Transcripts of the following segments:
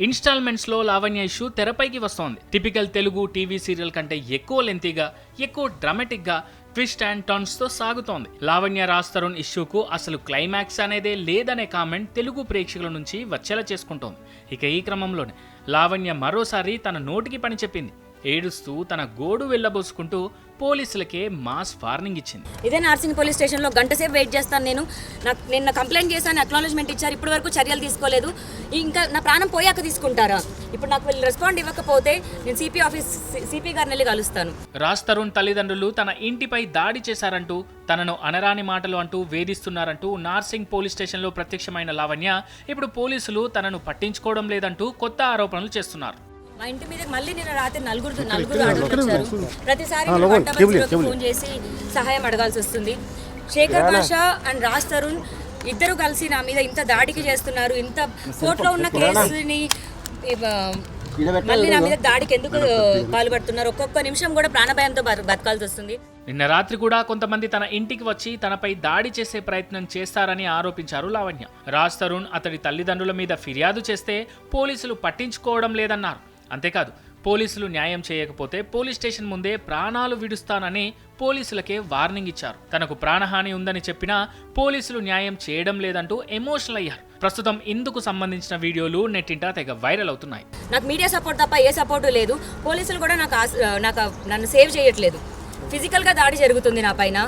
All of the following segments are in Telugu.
ఇన్స్టాల్మెంట్స్లో లావణ్య ఇష్యూ తెరపైకి వస్తోంది. టిపికల్ తెలుగు టీవీ సీరియల్ కంటే ఎక్కువ లెంతీగా ఎక్కువ డ్రామాటిక్గా ట్విస్ట్ అండ్ టర్న్స్తో సాగుతోంది. లావణ్య రాజ్ తరుణ్ ఇష్యూకు అసలు క్లైమాక్స్ అనేదే లేదనే కామెంట్ తెలుగు ప్రేక్షకుల నుంచి వచ్చేలా చేసుకుంటోంది. ఇక ఈ క్రమంలోనే లావణ్య మరోసారి తన నోటికి పని చెప్పింది. ఏడుస్తూ తన గోడు వెళ్ళబోసుకుంటూ పోలీసులకే మాస్ వార్నింగ్ ఇచ్చింది. ఇదే నార్సింగ్ పోలీస్ స్టేషన్లో గంట సేపు వెయిట్ చేస్తాను నేను. నాకు నిన్న కంప్లైంట్ చేశాను అక్నాలజ్మెంట్ ఇచ్చారు. ఇప్పటి వరకు చర్యలు తీసుకోలేదు. ఇంకా నా ప్రాణం పోయాక తీసుకుంటారా? ఇప్పుడు నాకు వీళ్ళు రెస్పాండ్ ఇవ్వకపోతే నేను సిపి ఆఫీస్ సిపి గారిని వెళ్ళి కలుస్తాను. రాజ్ తరుణ్ తల్లిదండ్రులు తన ఇంటిపై దాడి చేశారంటూ తనను అనరాని మాటలు అంటూ వేధిస్తున్నారంటూ నార్సింగ్ పోలీస్ స్టేషన్లో ప్రత్యక్షమైన లావణ్య ఇప్పుడు పోలీసులు తనను పట్టించుకోవడం లేదంటూ కొత్త ఆరోపణలు చేస్తున్నారు. మా ఇంటి మీద మళ్ళీ నిన్న రాత్రి నలుగురు నలుగురు వచ్చారు. ప్రతిసారి ఫోన్ చేసి సహాయం అడగాల్సి వస్తుంది. శేఖర్ భాష అండ్ రాజ్ తరుణ్ ఇద్దరు కలిసి నా మీద ఇంత దాడికి చేస్తున్నారు. ఇంత కోర్టులో ఉన్న కేసుని మళ్ళీ నా మీద దాడికి ఎందుకు పాల్పడుతున్నారు? ఒక్కొక్క నిమిషం కూడా ప్రాణభయంతో బతకాల్సి వస్తుంది. నిన్న రాత్రి కూడా కొంతమంది తన ఇంటికి వచ్చి తనపై దాడి చేసే ప్రయత్నం చేస్తారని ఆరోపించారు లావణ్య. రాజ్ తరుణ్ అతడి తల్లిదండ్రుల మీద ఫిర్యాదు చేస్తే పోలీసులు పట్టించుకోవడం లేదన్నారు. అంతేకాదు పోలీసులు న్యాయం చేయకపోతే పోలీస్ స్టేషన్ ముందే ప్రాణాలు విడుస్తానని పోలీసులకే వార్నింగ్ ఇచ్చారు. తనకు ప్రాణహాని ఉందని చెప్పినా పోలీసులు న్యాయం చేయడం లేదంటూ ఎమోషనల్ అయ్యారు. ప్రస్తుతం ఇందుకు సంబంధించిన వీడియోలు నెట్టింటా తెగ వైరల్ అవుతున్నాయి. నాకు మీడియా సపోర్ట్ తప్ప ఏ సపోర్టు లేదు. పోలీసులు కూడా నాకు నాకు నన్ను సేవ్ చేయట్లేదు. ఫిజికల్గా దాడి జరుగుతుంది నా పైన.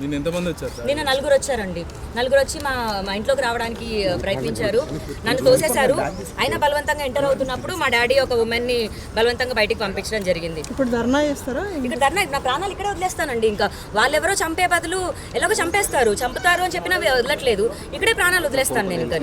నేను ఎంతమంది వచ్చారు సార్? నిన్న నలుగురు వచ్చారండి. నలుగురు వచ్చి మా మా ఇంట్లోకి రావడానికి ప్రయత్నించారు. నన్ను తోసేశారు. అయినా బలవంతంగా ఎంటర్ అవుతున్నప్పుడు మా డాడీ ఒక ఉమెన్ని బలవంతంగా బయటికి పంపించడం జరిగింది. ఇప్పుడు ధర్నా చేస్తారా? ఇక్కడ ధర్నా నా ప్రాణాలు ఇక్కడే వదిలేస్తానండి ఇంకా. వాళ్ళెవరో చంపే బదులు ఎలాగో చంపేస్తారు. చంపుతారు అని చెప్పినా వదలట్లేదు. ఇక్కడే ప్రాణాలు వదిలేస్తాను నేను ఇంకా.